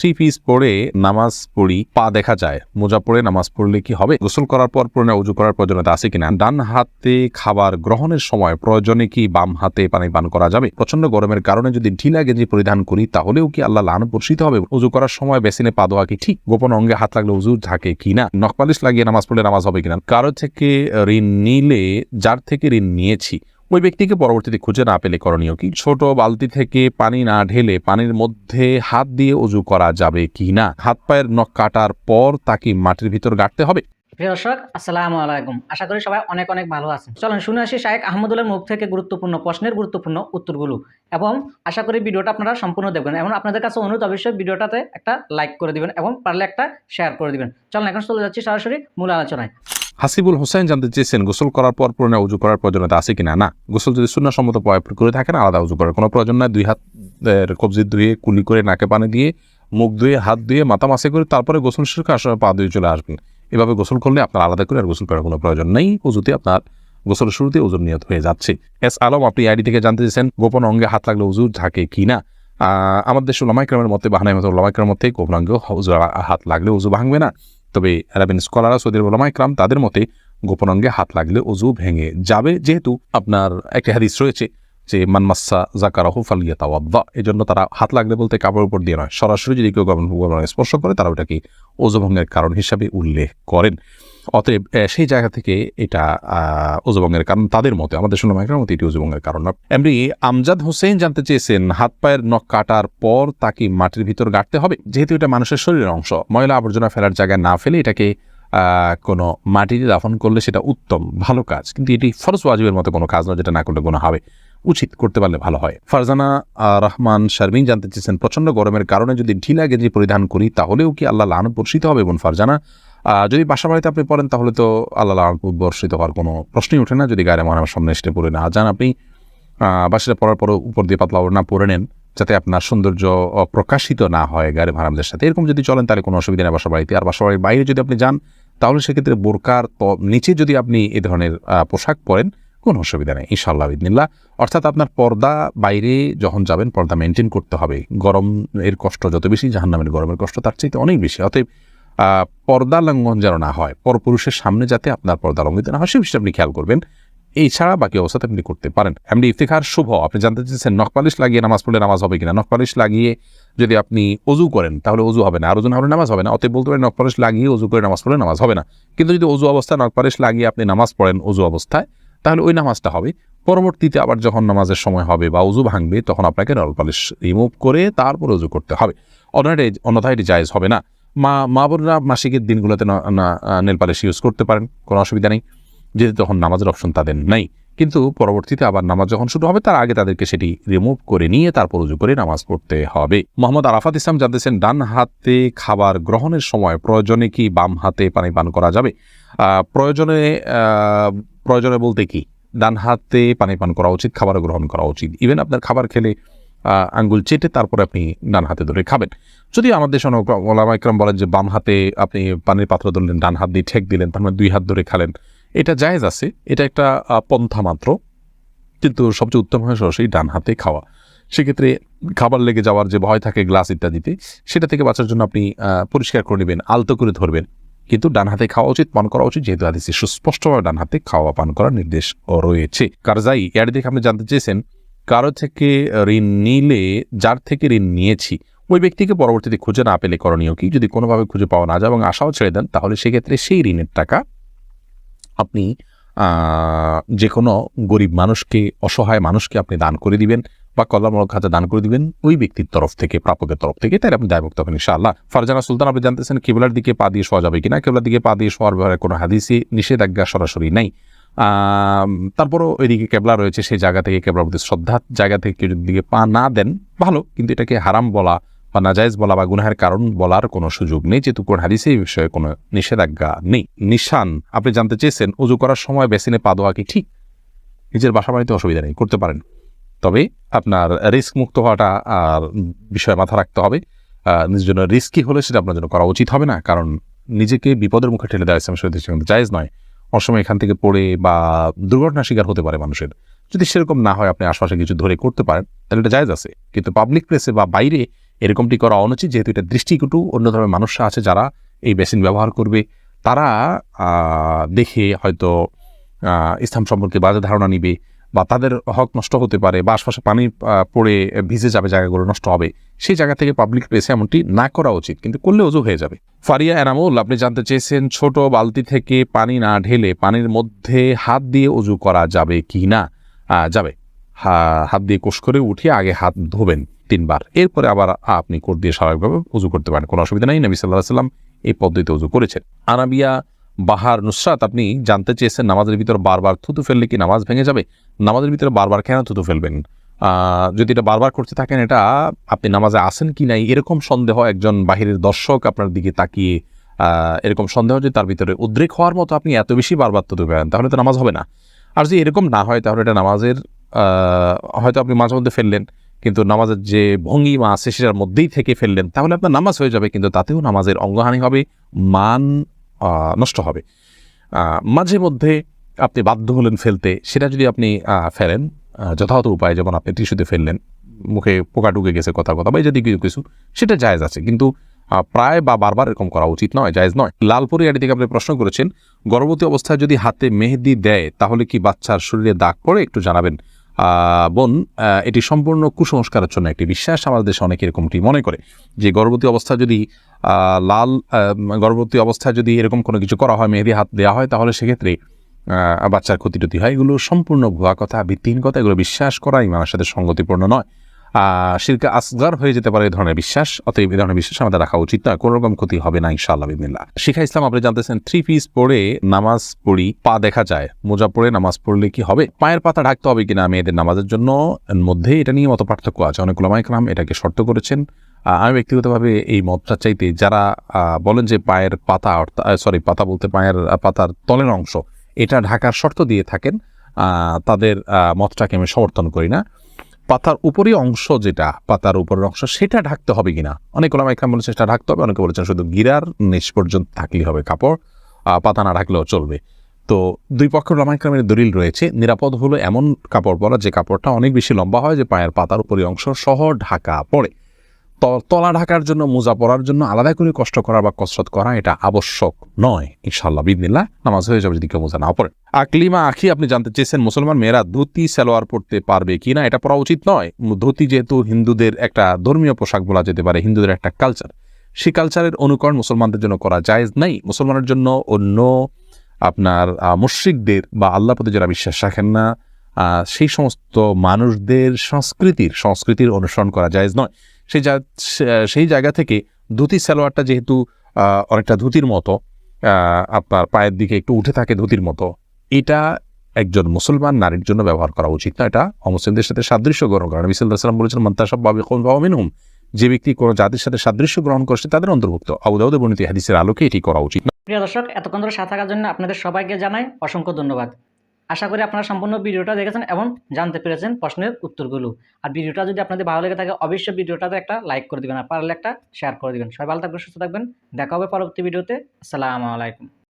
Three piece পরে নামাজ পড়ি, পা দেখা যায়। মোজা পরে নামাজ পড়লে কি হবে? গোসল করার পর পরে উজু করার প্রয়োজনীয়তা আছে কিনা? ডান হাতে খাবার গ্রহণের সময় প্রয়োজনে কি বাম হাতে পানি পান করা যাবে? প্রচণ্ড গরমের কারণে যদি ঢিলা গেঞ্জি পরিধান করি, তাহলেও কি আল্লাহ লান বর্ষিত হবে? উজু করার সময় বেসিনে পা দেওয়া কি ঠিক? গোপন অঙ্গে হাত লাগলে উজু থাকে কিনা? নখপালিশ লাগিয়ে নামাজ পড়লে নামাজ হবে কিনা? কারও থেকে ঋণ নিলে, যার থেকে ঋণ নিয়েছি ওই ব্যক্তিকে পরবর্তীতে খুঁজে না পেলে করণীয় কি? ছোট বালতি থেকে পানি না ঢেলে পানির মধ্যে হাত দিয়ে উজু করা যাবে কি না? হাত পায়ের নখ কাটার পর তাকে মাটির ভিতর গাড়তে হবে? দর্শক, আসসালামু আলাইকুম। আশা করি সবাই অনেক অনেক ভালো আছেন। চলুন শুনে আসি শাহেক আহমদুল্লার মুখ থেকে গুরুত্বপূর্ণ প্রশ্নের গুরুত্বপূর্ণ উত্তরগুলো। এবং আশা করি ভিডিওটা আপনারা সম্পূর্ণ দেখবেন এবং আপনাদের কাছে অনুরোধ, অবশ্যই ভিডিওটাতে একটা লাইক করে দিবেন এবং পারলে একটা শেয়ার করে দিবেন। চলুন, এখন চলে যাচ্ছি সরাসরি মূল আলোচনায়। হাসিবুল হোসেন জানতে চেয়েছেন, গোসল করার পর পুরনো উজু করার প্রয়োজনীয়তা আছে কিনা? না। গোসল যদি শূন্য সম্মত প্রয়োগ করে থাকেন, আলাদা উজু করার কোনো প্রয়োজন নাই। দুই হাত কবজি ধুয়ে, কুলি করে নাকে পানি দিয়ে, মুখ ধুয়ে, হাত ধুয়ে, মাথা মাসে করে তারপরে গোসল শেষে আসলে পা ধুয়ে চলে আসবেন। এভাবে গোসল করলে আপনার আলাদা করে আর গোসল করার কোনো প্রয়োজন নেই। উজুতে আপনার গোসলের শুরুতে ওজন নিয়ত হয়ে যাচ্ছে। এস আলম, আপনি আইডি থেকে জানতে চেয়েছেন, গোপন অঙ্গে হাত লাগলে উজু থাকে কি না আমাদের দেশে ওলামাইক্রামের মধ্যে বাহানাই মতো ওলামাইক্রামের মধ্যে গোপন অঙ্গে হাত লাগলে উজু ভাঙবে না। তবে অ্যালেভেন স্কলারা সৌদির সৌদি ওলামাইক্রাম তাদের মতে গোপন অঙ্গে হাত লাগলে অজু ভেঙে যাবে যেহেতু আপনার একটা হাদিস রয়েছে যে মানমাসা জাকারাহু ফালিয়া তাওয়াদ্দা এই জন্য তারা হাত লাগলে বলতে কাপড়ের উপর দিয়ে নয়, সরাসরি যদি কেউ গরম স্পর্শ করে, তারা ওটাকে অজু ভঙ্গের কারণ হিসাবে উল্লেখ করেন। অতএব সেই জায়গা থেকে এটা আহ, ওজুভঙ্গের কারণ তাদের মতে আমাদের সুনামাইকের মতে এটি ওজুভঙ্গের কারণ না। এমনি আমজাদ হোসেন জানতে চেয়েছেন হাত পায়ের নখ কাটার পর তাকে মাটির ভিতর গাড়তে হবে যেহেতু এটা মানুষের শরীরের অংশ। ময়লা আবর্জনা ফেলার জায়গায় না ফেলে এটাকে কোনো মাটিতে দাফন করলে সেটা উত্তম ভালো কাজ। কিন্তু এটি ফরজ ওয়াজিবের মতো কোনো কাজ নয় যেটা না করলে কোনো হবে। উচিত করতে পারলে ভালো হয়। ফারজানা রহমান শারমিন জানতে চেয়েছেন প্রচণ্ড গরমের কারণে যদি ঢিলা গেঞ্জি পরিধান করি তাহলেও কি আল্লাহ লান বর্ষিত হবে বোন ফারজানা? যদি বাসা বাড়িতে আপনি পড়েন, তাহলে তো আল্লাহ বর্ষিত হওয়ার কোনো প্রশ্নই ওঠে না। যদি গায়ে মহানামের সামনে এসে পড়ে না যান, আপনি বাসাটা পড়ার পর উপর দিয়ে পাতলা ওড়না পরে নেন, যাতে আপনার সৌন্দর্য প্রকাশিত না হয় গাড়ি ভাড়ামদের সাথে। এরকম যদি চলেন, তাহলে কোনো অসুবিধা নেই বাসা বাড়িতে। আর বাসা বাড়ির বাইরে যদি আপনি যান, তাহলে সেক্ষেত্রে বোরকার নিচে যদি আপনি এ ধরনের পোশাক পরেন, কোনো অসুবিধা নেই ইনশাল্লাহ ইদিনিল্লাহ অর্থাৎ আপনার পর্দা বাইরে যখন যাবেন, পর্দা মেনটেন করতে হবে। গরম এর কষ্ট যত বেশি, জাহান্নামের গরমের কষ্ট তার চাইতে অনেক বেশি। অতএব পর্দা লঙ্ঘন যেন না হয়, পরপুরুষের সামনে যাতে আপনার পর্দা লঙ্ঘিত না হয় সে বিষয়ে আপনি খেয়াল করবেন। এছাড়া বাকি অবস্থাতে আপনি করতে পারেন। এমনি ইফতেখার, শুভ। আপনি জানতে চাইছেন নখপালিশ লাগিয়ে নামাজ পড়লে নামাজ হবে কিনা? নখপালিশ লাগিয়ে যদি আপনি অজু করেন, তাহলে অজু হবে না। আর ওজু না হলে নামাজ হবে না। অতএব বলতে পারেন নখপালিশ লাগিয়ে অজু করে নামাজ পড়লে নামাজ হবে না। কিন্তু যদি অজু অবস্থায় নখপালিশ লাগিয়ে আপনি নামাজ পড়েন অজু অবস্থায়, তাহলে ওই নামাজটা হবে। পরবর্তীতে আবার যখন নামাজের সময় হবে বা উজু ভাঙবে, তখন আপনাকে নলপালিশ রিমুভ করে তারপর উজু করতে হবে। অন্যটা অন্যথায় এটি জায়েজ হবে না। মা মা বোনরা মাসিকের দিনগুলোতে নেল পালিশ ইউজ করতে পারেন, কোনো অসুবিধা নেই। যেহেতু তখন নামাজের অপশন তাদের নাই। কিন্তু পরবর্তীতে আবার নামাজ যখন শুরু হবে, তার আগে তাদেরকে সেটি রিমুভ করে নিয়ে তারপর উজু করে নামাজ পড়তে হবে। মোহাম্মদ আরাফাত ইসলাম জানতেছেন, ডান হাতে খাবার গ্রহণের সময় প্রয়োজনে কি বাম হাতে পানি পান করা যাবে? প্রয়োজনে প্রয়োজনে বলতে কি? ডান হাতে পানি পান করা উচিত, খাবার গ্রহণ করা উচিত। ইভেন আপনার খাবার খেলে আঙ্গুল চেটে তারপরে আপনি ডান হাতে ধরে খাবেন। যদি আমাদের দেশে ওলামা ইকরাম বলেন যে বাম হাতে আপনি পানির পাত্র ধরলেন, ডান হাত দিয়ে ঠেক দিলেন, তার মানে দুই হাত ধরে খালেন, এটা জায়েজ আছে, এটা একটা পন্থা মাত্র। কিন্তু সবচেয়ে উত্তম হয় সরাসরি ডান হাতে খাওয়া। সেক্ষেত্রে খাবার লেগে যাওয়ার যে ভয় থাকে, গ্লাস ইত্যাদিতে, সেটা থেকে বাঁচার জন্য আপনি পরিষ্কার করে নেবেন, আলতো করে ধরবেন। কিন্তু ডান হাতে খাওয়া উচিত, পান করা উচিত, যেহেতু হাদিসে সুস্পষ্টভাবে ডান হাতে খাওয়া, পান করার নির্দেশ রয়েছে। কারজাই, এর দিকে আপনি জানতে চেয়েছেন কারও থেকে ঋণ নিলে, যার থেকে ঋণ নিয়েছি, ওই ব্যক্তিকে পরবর্তীতে খুঁজে না পেলে করণীয় কি? যদি কোনোভাবে খুঁজে পাওয়া না যায় এবং আশাও ছেড়ে দেন, তাহলে সেক্ষেত্রে সেই ঋণের টাকা আপনি যে কোনো গরিব মানুষকে, অসহায় মানুষকে আপনি দান করে দিবেন বা কল্যাণমূলক খাতে দান করে দিবেন, ওই ব্যক্তির তরফ থেকে, প্রাপকের তরফ থেকে, তাই আপনি দায়মুক্ত হবেন, ইনশাআল্লাহ। ফারজানা সুলতান, আপনি জানতেছেন কেবলার দিকে পা দিয়ে শোয়া যাবে কিনা? কেবলার দিকে পা দিয়ে শোয়ার ব্যাপারে কোনো হাদিসে নিষেধাজ্ঞা সরাসরি নাই। তারপরও ওইদিকে কেবলা রয়েছে, সেই জায়গা থেকে কেবলার প্রতি শ্রদ্ধার জায়গা থেকে কেউ যদি পা না দেন, ভালো, কিন্তু এটাকে হারাম বলা বা নাজায়েজ বলা বা গুনাহের কারণ বলার কোনো সুযোগ নেই, যেহেতু কোন হাদিসে এই বিষয়ে কোনো নিষেধাজ্ঞা নেই। নিশান, আপনি জানতে চেয়েছেন, উজু করার সময় বেসিনে পা দেওয়া কি ঠিক? নিজের বাসা বাড়িতে অসুবিধা নেই, করতে পারেন। তবে আপনার রিস্ক মুক্ত হওয়াটা আর বিষয়ে মাথা রাখতে হবে। নিজের জন্য রিস্কি হলে সেটা আপনার জন্য করা উচিত হবে না, কারণ নিজেকে বিপদের মুখে ঠেলে দেওয়া ইসলাম সেখানে জায়েজ নয়। অসময় এখান থেকে পড়ে বা দুর্ঘটনার শিকার হতে পারে মানুষের। যদি সেরকম না হয়, আপনি আশপাশে কিছু ধরে করতে পারেন, তাহলে এটা জায়েজ আছে। কিন্তু পাবলিক প্লেসে বা বাইরে এরকমটি করা অনুচিত, যেহেতু এটা দৃষ্টিকটু অন্য ধরনের মানুষরা আছে যারা এই বেসিন ব্যবহার করবে, তারা দেখে হয়তো ইসলাম সম্পর্কে বাজে ধারণা নিবে বা তাদের হক নষ্ট হতে পারে বা আশপাশে পানি পড়ে, ভিজে যাবে, জায়গাগুলো নষ্ট হবে। সেই জায়গা থেকে পাবলিক প্লেসে এমনটি না করা উচিত, কিন্তু করলে অজু হয়ে যাবে। ফারিয়া এনামুল, আপনি জানতে চেয়েছেন ছোট বালতি থেকে পানি না ঢেলে পানির মধ্যে হাত দিয়ে অজু করা যাবে কি না? যাবে। হাত দিয়ে কোষ করে উঠিয়ে আগে হাত ধোবেন তিনবার। এরপরে আবার আপনি কোট দিয়ে স্বাভাবিকভাবে উজু করতে পারেন। কোনো অসুবিধা নেই, নবী সাল্লাহ সাল্লাম এই পদ্ধতিতে উজু করেছেন। আনাবিয়া বাহার, নুসরাত, আপনি জানতে চেয়েছেন নামাজের ভিতর বারবার থুতু ফেললে কি নামাজ ভেঙে যাবে? নামাজের ভিতরে বারবার কেন থুতু ফেলবেন? যদি এটা বারবার করতে থাকেন, এটা আপনি নামাজে আসেন কি নাই, এরকম সন্দেহ একজন বাহিরের দর্শক আপনার দিকে তাকিয়ে এরকম সন্দেহ যে তার ভিতরে উদ্রেক হওয়ার মতো আপনি এত বেশি বারবার থুতু ফেলেন তাহলে তো নামাজ হবে না। আর যদি এরকম না হয়, তাহলে এটা নামাজের হয়তো আপনি মাঝে মধ্যে ফেললেন, কিন্তু নামাজের যে ভঙ্গিমা আছে সেটার মধ্যেই থেকে ফেললেন, তাহলে আপনার নামাজ হয়ে যাবে, কিন্তু তাতেও নামাজের অঙ্গহানি হবে, মান নষ্ট হবে। মাঝে মধ্যে আপনি বাধ্য হলেন ফেলতে, সেটা যদি আপনি ফেলেন যথাযথ উপায় যেমন আপনি টিস্যুতে ফেললেন, মুখে পোকা ঢুকে গেছে কথা কথা, বা এই যদি কিছু সেটা জায়েজ আছে। কিন্তু প্রায় বা বারবার এরকম করা উচিত নয়, জায়েজ নয়। লালপুরি আড়ি থেকে আপনি প্রশ্ন করেছেন, গর্ভবতী অবস্থায় যদি হাতে মেহেদি দেয়, তাহলে কি বাচ্চার শরীরে দাগ পড়ে? একটু জানাবেন। বোন এটি সম্পূর্ণ কুসংস্কারের জন্য একটি বিশ্বাস, আমাদের দেশে অনেকে এরকমটি মনে করে যে, গর্ভবতী অবস্থা যদি লাল গর্ভবতী অবস্থায় যদি এরকম কোনো কিছু করা হয়, মেহেদি হাত দেওয়া হয়, তাহলে সেক্ষেত্রে বাচ্চার ক্ষতি টতি হয়, এগুলো সম্পূর্ণ ভুয়া কথা, ভিত্তিহীন কথা, এগুলো বিশ্বাস করা ইমানের সাথে সঙ্গতিপূর্ণ নয়। শিরকে আসগার হয়ে যেতে পারে এই ধরনের বিশ্বাস, অতএব এই ধরনের বিশ্বাস আমাদের রাখা উচিত নয়, কোনো রকম ক্ষতি হবে না, ইনশাআল্লাহ বিদিল্লা শিখা ইসলাম, আপনি জানতেছেন থ্রি পিস পরে নামাজ পড়ি, পা দেখা যায়, মোজা পরে নামাজ পড়লে কি হবে? পায়ের পাতা ঢাকতে হবে কিনা মেয়েদের নামাজের জন্য? মধ্যে এটা নিয়ে মত পার্থক্য আছে, অনেক ওলামাইকরাম এটাকে শর্ত করেছেন। আমি ব্যক্তিগতভাবে এই মতটা চাইতে, যারা বলেন যে পায়ের পাতা অর্থাৎ সরি পাতা বলতে পায়ের, পাতার তলের অংশ এটা ঢাকার শর্ত দিয়ে থাকেন তাদের মতটাকে আমি সমর্থন করি না। পাতার উপরে অংশ যেটা, পাতার উপরের অংশ, সেটা ঢাকতে হবে কিনা? অনেক ওলামা একরাম বলেছে সেটা ঢাকতে হবে, অনেকে বলেছেন শুধু গিরার নিচ পর্যন্ত থাকলেই হবে কাপড় পাতা না ঢাকলেও চলবে। তো দুই পক্ষের ওলামা দলিল রয়েছে, নিরাপদ হলো এমন কাপড় পরা যে কাপড়টা অনেক বেশি লম্বা হয় যে পায়ের পাতার উপরে অংশ সহ ঢাকা পড়ে। তলা ঢাকার জন্য, মোজা পরার জন্য আলাদা করে কষ্ট করা বা কসরত করা এটা আবশ্যক নয় ইনশাল্লাহ বিদিনিল্লাহ নামাজ হয়ে যাবে যদি কেউ মোজা না পড়ে আকলিমা আখি, আপনি জানতে চেয়েছেন, মুসলমান মেয়েরা ধুতি, সালোয়ার পড়তে পারবে কি না এটা পরা উচিত নয়। ধুতি যেহেতু হিন্দুদের একটা ধর্মীয় পোশাক বলা যেতে পারে, হিন্দুদের একটা কালচার সেই কালচারের অনুকরণ মুসলমানদের জন্য করা জায়েজ নাই। মুসলমানের জন্য অন্য আপনার মুশরিকদের বা আল্লাহ প্রতি যারা বিশ্বাস রাখেন না সেই সমস্ত মানুষদের সংস্কৃতির সংস্কৃতির অনুসরণ করা জায়েজ নয়। সেই যা সেই জায়গা থেকে ধুতি সালোয়ারটা যেহেতু অনেকটা ধুতির মতো আপনার পায়ের দিকে একটু উঠে থাকে ধুতির মতো, এটা একজন মুসলমান নারীর জন্য ব্যবহার করা উচিত না। এটা অমুসলিমদের সাথে সাদৃশ্য গ্রহণ করা। নবী সাল্লাহ বলেছেন মন্তাসব বাবে কোন মিনহুম। যে ব্যক্তি কোনো জাতির সাথে সাদৃশ্য গ্রহণ করছে, তাদের অন্তর্ভুক্ত। আবুদাউদে বর্ণিত হাদিসের আলোকে এটি করা উচিত। প্রিয় দর্শক, এতক্ষণ ধরে সাথে থাকার জন্য আপনাদের সবাইকে জানাই অসংখ্য ধন্যবাদ। আশা করি আপনারা সম্পূর্ণ ভিডিওটা দেখেছেন এবং জানতে পেরেছেন প্রশ্নের উত্তরগুলো। আর ভিডিওটা যদি আপনাদের ভালো লেগে থাকে, অবশ্যই ভিডিওটাতে একটা লাইক করে দেবেন আর পারলে একটা শেয়ার করে দেবেন। সবাই ভালো থাকবেন, সুস্থ থাকবেন। দেখা হবে পরবর্তী ভিডিওতে। আসসালামু আলাইকুম।